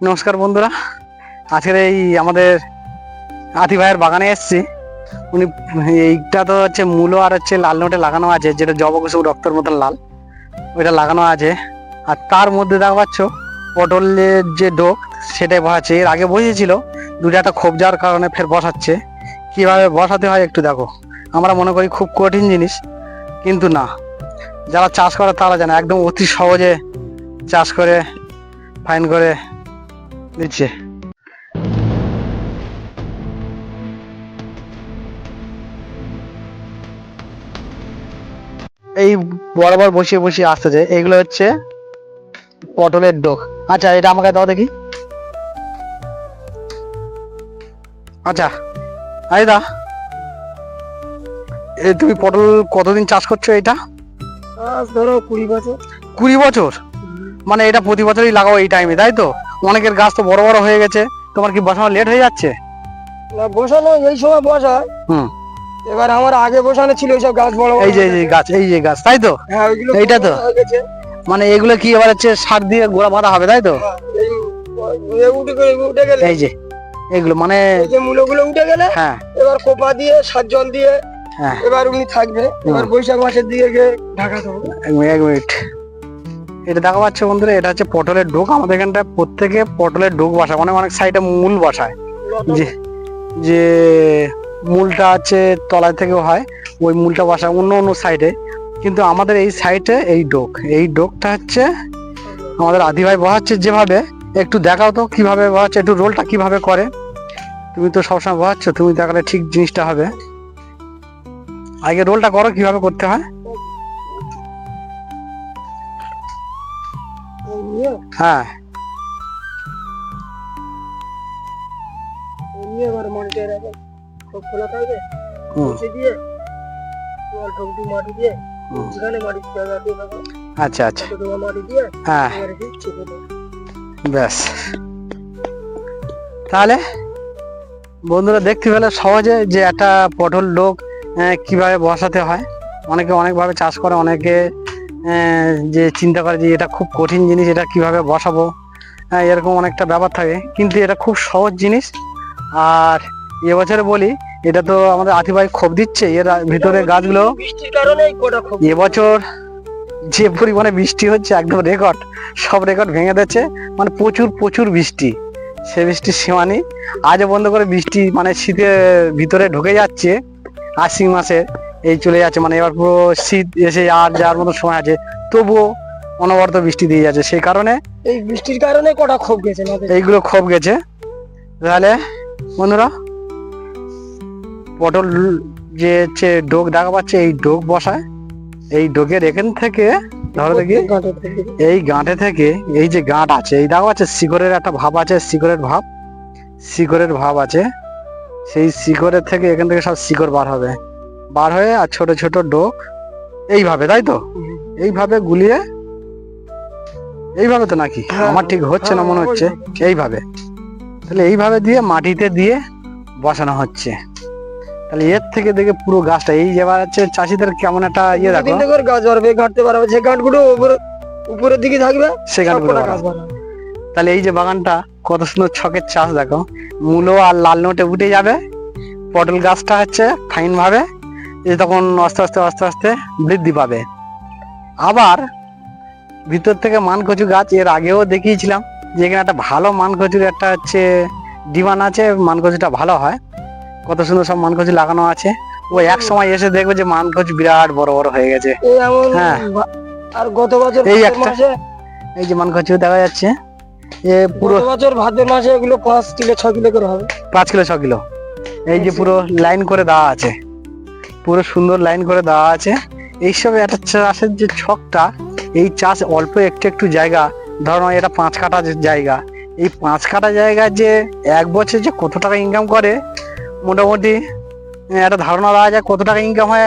নমস্কার বন্ধুরা। আজকের এই আমাদের আতি ভাইয়ের বাগানে এসেছি। উনি এইটা তো হচ্ছে মূলো আর হচ্ছে লাল নোটে লাগানো আছে, যেটা জব কুসুম রক্তের মতন লাল। ওইটা লাগানো আছে। আর তার মধ্যে দেখা পাচ্ছ, পটলের যে ডোক সেটাই বসাচ্ছে। এর আগে বসেছিল, দুটো একটা ক্ষোভ যাওয়ার কারণে ফের বসাচ্ছে। কীভাবে বসাতে হয় একটু দেখো। আমরা মনে করি খুব কঠিন জিনিস, কিন্তু না। যারা চাষ করে তারা জানে, একদম অতি সহজে চাষ করে ফাইন করে দিচ্ছে এই বরাবর বসিয়ে বসিয়ে আসতে যে এইগুলো হচ্ছে পটলের ডোক। আচ্ছা এটা আমাকে দাও দেখি। আচ্ছা আইদা এই তুমি পটল কতদিন চাষ করছ এটা? ধরো কুড়ি বছর। কুড়ি বছর? মানে এটা প্রতি বছরই লাগাও এই টাইমে তাই তো? অনেকের গাছ তো বড় বড় হয়ে গেছে। তোমার কি বসানো লেট হয়ে যাচ্ছে? না বসানো এই সময় বসায়। হুম। এবার আমার আগে বসানো ছিল এইসব গাছ বড় এই যে এই যে গাছ। এই যে গাছ তাই তো? হ্যাঁ ওইগুলো এইটা তো? মানে এগুলো কি এবার হচ্ছে সার দিয়ে গোড়া বাঁধা হবে তাই তো? হ্যাঁ, এই উঠে গেলে। এই যে এগুলো মানে এই যে মূলগুলো উঠে গেলে হ্যাঁ। এবার কোপা দিয়ে সার জল দিয়ে হ্যাঁ। এবার উনি থাকবে। এবার বৈশাখ মাসের দিকে ঢাকা দেবো। এক মিনিট। এটা দেখা পাচ্ছে বন্ধুরা, এটা হচ্ছে পটলের ডোক। আমাদের এখানটা প্রত্যেকে পটলের ডোক বাসায় মানে অনেক সাইডে মূল বসায়। যে যে মূলটা আছে তলায় থেকেও হয়, ওই মূলটা বসায় অন্য অন্য সাইডে। কিন্তু আমাদের এই সাইডে এই ডোক, এই ডোকটা হচ্ছে আমাদের আদি ভাই বসাচ্ছে যেভাবে। একটু দেখাও তো কীভাবে বসাচ্ছে, একটু রোলটা কীভাবে করে। তুমি তো সবসময় বসাচ্ছ, তুমি দেখালে ঠিক জিনিসটা হবে। আগে রোলটা করো কীভাবে করতে হয়। হ্যাঁ। এবার মাটিতে রাখে সব খোলা থাকবে। হুম, দিয়ে অল্প একটু মাটি দিয়ে। যেখানে মাটি জায়গা দিয়ে দেবো। আচ্ছা আচ্ছা। মাটি দিয়ে হ্যাঁ। ব্যাস। তাহলে বন্ধুরা দেখতে পেলে সহজে যে একটা পটল লোক কীভাবে বসাতে হয়? অনেকে অনেকভাবে চাষ করে অনেকে যে চিন্তা করে যে এটা খুব কঠিন জিনিস এটা কীভাবে বসাবো? হ্যাঁ, এরকম অনেকটা ব্যাপার থাকে। কিন্তু এটা খুব সহজ জিনিস। আর এবছরে বলি এটা তো আমাদের আতিভাই ক্ষোভ দিচ্ছে এর ভিতরে গাছগুলো এবছর যে পরিমাণে বৃষ্টি হচ্ছে একদম রেকর্ড সব রেকর্ড ভেঙে দিচ্ছে। মানে প্রচুর প্রচুর বৃষ্টি। সে বৃষ্টির সীমা নেই। আজও বন্ধ করে বৃষ্টি মানে শীতের ভিতরে ঢুকে যাচ্ছে আশ্বিন মাসে। এই চলে যাচ্ছে মানে এবার পুরো শীত এসে আর যাওয়ার মতো সময় আছে। তবুও অনবরত বৃষ্টি দিয়ে যাচ্ছে। সেই কারণে এই বৃষ্টির কারণে কটা ক্ষোভ গেছে এইগুলো ক্ষোভ গেছে। তাহলে বন্ধুরা পটল যে হচ্ছে ডোক দেখা পাচ্ছে এই ডোক বসায়। এই ডোকের এখান থেকে ধরো দেখি এই গাঁটে থেকে এই যে গাঁট আছে এই দেখা পাচ্ছে শিকড়ের একটা ভাব আছে শিকড়ের ভাব। শিকড়ের ভাব আছে। সেই শিকড়ের থেকে এখান থেকে সব শিকড় বার হবে। বার হয়ে আর ছোট ছোট ডোক। এইভাবে তাই তো? এইভাবে গুলিয়ে? এইভাবে তো নাকি? হ্যাঁ, আমার ঠিক হচ্ছে না হ্যাঁ, মনে হচ্ছে এইভাবে। তাহলে এইভাবে দিয়ে মাটিতে দিয়ে বসানো হচ্ছে। তাহলে এর থেকে দেখে পুরো গাছটা এই যে এবার হচ্ছে চাষিদের কেমন একটা ইয়ে দেখো। গাছ বাড়বে গাঁটতে পারবে যে উপরে উপরের দিকে থাকবে সেখানে সব কটা গাছ তাহলে এই যে বাগানটা কত সুন্দর ছকের চাষ দেখো। মূলো আর লাল নোটে উঠে যাবে। পটল গাছটা হচ্ছে ফাইন ভাবে এই তখন আস্তে আস্তে আস্তে আস্তে বৃদ্ধি পাবে। আবার ভিতর থেকে মানকচু গাছ এর আগেও দেখিয়েছিলাম যে এখানে একটা ভালো মানকচুর একটা হচ্ছে ডিমান্ড আছে মানকচুটা ভালো হয়। কত সুন্দর সব মানকচু লাগানো আছে। ও এক সময় এসে দেখবে যে মানকচু বিরাট বড় বড় হয়ে গেছে। হ্যাঁ। আর গত বছর এই একটা। এই যে মানকচু দেখা যাচ্ছে এ পুরো বছর ভাদ্র মাসে এগুলো পাঁচ কিলো ছ কিলো করে হবে। পাঁচ কিলো ছ কিলো। এই যে পুরো লাইন করে দেওয়া আছে। পুরো সুন্দর লাইন করে দেওয়া আছে। এইসব একটা চাষের যে ছকটা এই চাষ অল্প একটু একটু জায়গা ধরো এটা পাঁচ কাটা জায়গা এই পাঁচ কাটা জায়গা যে এক বছর যে কত টাকা ইনকাম করে মোটামুটি একটা ধারণা দেওয়া যায় কত টাকা ইনকাম হয়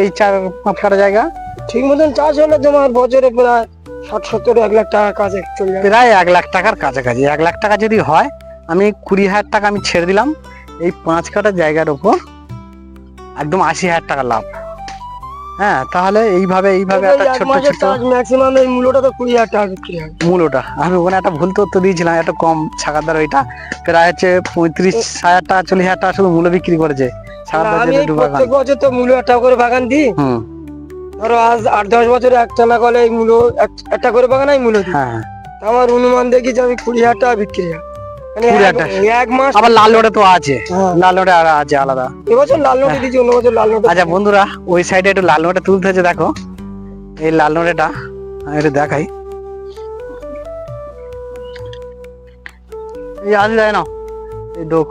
এই চার পাঁচ কাটা জায়গা। ঠিক মতন চাষ হলে তোমার বছরে প্রায় ষাট সত্তর এক লাখ টাকা কাজে চলে যাবে। প্রায় এক লাখ টাকার কাছাকাছি। এক লাখ টাকা যদি হয় আমি কুড়ি হাজার টাকা আমি ছেড়ে দিলাম এই পাঁচ কাটা জায়গার উপর। একদম আশি হাজার টাকা লাভ। হ্যাঁ তাহলে এইভাবে এইভাবে একটা ছোট্ট চাষ ম্যাক্সিমাম এই মূলটা তো কুড়ি হাজার টাকা বিক্রি হয়। মূলটা আমি ওখানে একটা ভুল তথ্য দিয়েছিলাম একটা কম ছাগাদার ওইটা। প্রায় হচ্ছে পঁয়ত্রিশ হাজার টাকা চল্লিশ হাজার টাকা শুধু মূল্য বিক্রি করেছে। আমি প্রত্যেক বছর তো মূল একটা করে বাগান দিই। হুম। ধরো আজ আট দশ বছরে একটা না করলে এই মূল একটা করে বাগান আমি মূল দিই। হ্যাঁ আমার অনুমান দেখি যে আমি কুড়ি হাজার টাকা বিক্রি হয়। 20,000 এক- মাস আবার লাল নোটে তো আছে। হ্যাঁ। লাল নোটে আর আছে আলাদা। এবছর লাল নোটে দিচ্ছি অন্য বছর লাল নোটে আচ্ছা বন্ধুরা ওই সাইডে একটু লাল নোটে তুলতে হচ্ছে দেখো। এই লাল নোটেটা একটু দেখাই। এই আজ যায় না এই ডোক।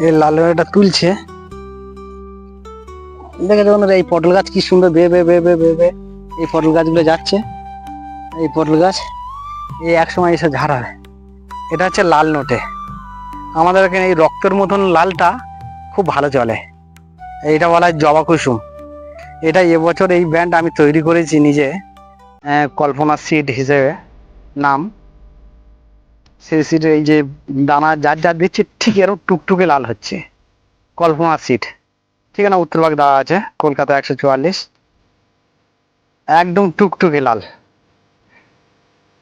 এই লাল নোটেটা তুলছে। দেখেছ বন্ধুরা এই পটল গাছ কি সুন্দর, বে বে বে বে বে বে। এই পটল গাছগুলো যাচ্ছে। এই পটল গাছ, এই এক সময় এসে ঝাড়ায়। এটা হচ্ছে লাল নোটে। আমাদের এখানে এই রক্তের মতন লালটা খুব ভালো চলে। এইটা বলা হয় জবা কুসুম। এটা এবছর এই ব্যান্ড আমি তৈরি করেছি নিজে কল্পনা সিড হিসেবে। নাম। সেই সিড এই যে দানা যার যার দিচ্ছে, ঠিক এরকম টুকটুকে লাল হচ্ছে। কল্পনা সিড। ঠিক আছে না উত্তরভাগ দেওয়া আছে, কলকাতা একশো চুয়াল্লিশ। একদম টুকটুকে লাল।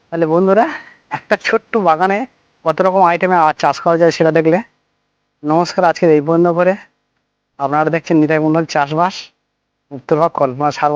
তাহলে বন্ধুরা, একটা ছোট্ট বাগানে কত রকম আইটেমে চাষ করা যায় সেটা দেখলে। নমস্কার আজকের এই পর্যন্ত করে আপনারা দেখছেন নিতাই মন্ডল চাষবাস উত্তরভাগ কল্পনা সার